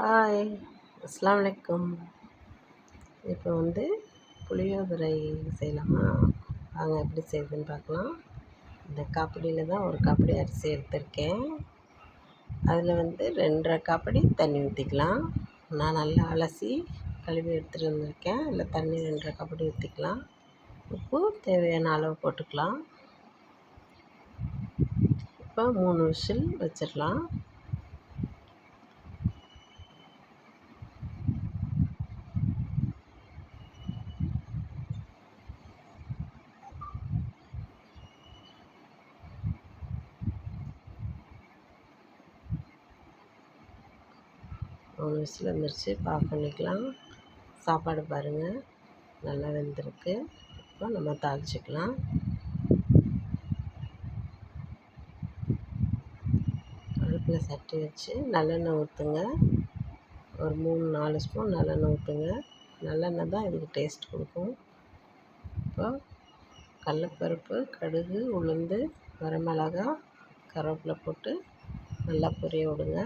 Hi அஸ்லாம் வலைக்கம் இப்போ வந்து புளியோதரை செய்யலாமா? வாங்க எப்படி செய்யுதுன்னு பார்க்கலாம். இந்த காப்படியில் தான் ஒரு காப்படி அரிசி எடுத்திருக்கேன். அதில் வந்து ரெண்டரை காப்படி தண்ணி ஊற்றிக்கலாம் நான் நல்லா அலசி கழுவி எடுத்துகிட்டு வந்திருக்கேன். இல்லை தண்ணி ரெண்டரை காப்படி ஊற்றிக்கலாம் உப்பு தேவையான அளவு போட்டுக்கலாம். இப்போ மூணு விசில் வச்சிடலாம். மூணு விசில் வந்துருச்சு. ஆஃப் பண்ணிக்கலாம். சாப்பாடு பாருங்கள் நல்லா வெந்திருக்கு. இப்போ நம்ம தாளிச்சிக்கலாம். அடுப்பில் சட்டி வச்சு நல்லெண்ணெய் ஊற்றுங்க. ஒரு மூணு நாலு ஸ்பூன் நல்லெண்ணெய் ஊற்றுங்க. நல்லெண்ணெய் தான் இதுக்கு டேஸ்ட் கொடுக்கும். இப்போ கடலப்பருப்பு கடுகு உளுந்து வரமிளகா கருவேப்பிலை போட்டு நல்லா பொரிய விடுங்க.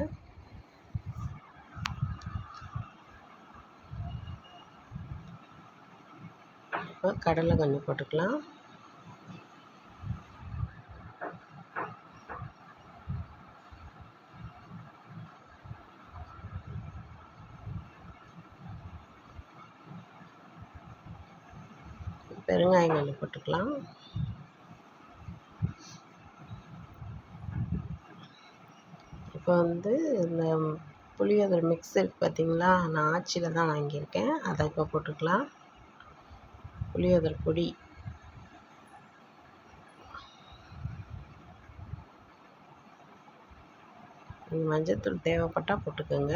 இப்போ கடலை கொஞ்சம் போட்டுக்கலாம். பெருங்காயம் கொஞ்சம் போட்டுக்கலாம். இப்போ வந்து இந்த புளியோதரை மிக்ஸ் இருக்குது பார்த்தீங்களா? நான் ஆச்சியில் தான் வாங்கியிருக்கேன். அதை இப்போ போட்டுக்கலாம். புளியோதரை பொடி. மஞ்சத்தூள் தேவைப்பட்டால் போட்டுக்கோங்க.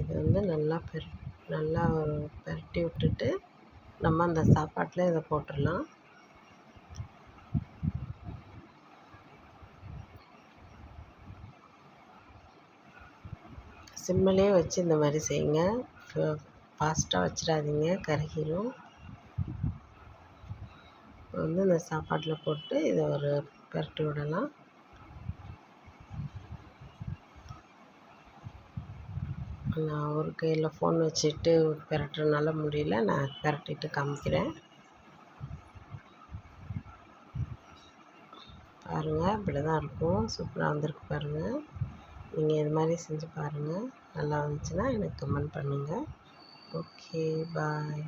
இது வந்து நல்லா பெரு நல்லா ஒரு பெரட்டி விட்டுட்டு நம்ம அந்த சாப்பாட்டில் இதை போட்டுடலாம். சிம்மிலே வச்சு இந்த மாதிரி செய்யுங்க. ஃபாஸ்ட்டாக வச்சிடாதீங்க கருகிரும். வந்து இந்த சாப்பாட்டில் போட்டு இதை ஒரு பெரட்டி விடலாம். நான் ஒரு கையில் ஃபோன் வச்சுட்டு பெரட்டுறனால முடியல. நான் பெரட்டிட்டு காமிக்கிறேன். பாருங்கள் இப்படி தான் இருக்கும். சூப்பராக வந்திருக்கு பாருங்கள் நீங்கள் இது மாதிரி செஞ்சு பாருங்கள் நல்லா வந்துச்சுன்னா எனக்கு கமெண்ட் பண்ணுங்கள் ஓகே பாய்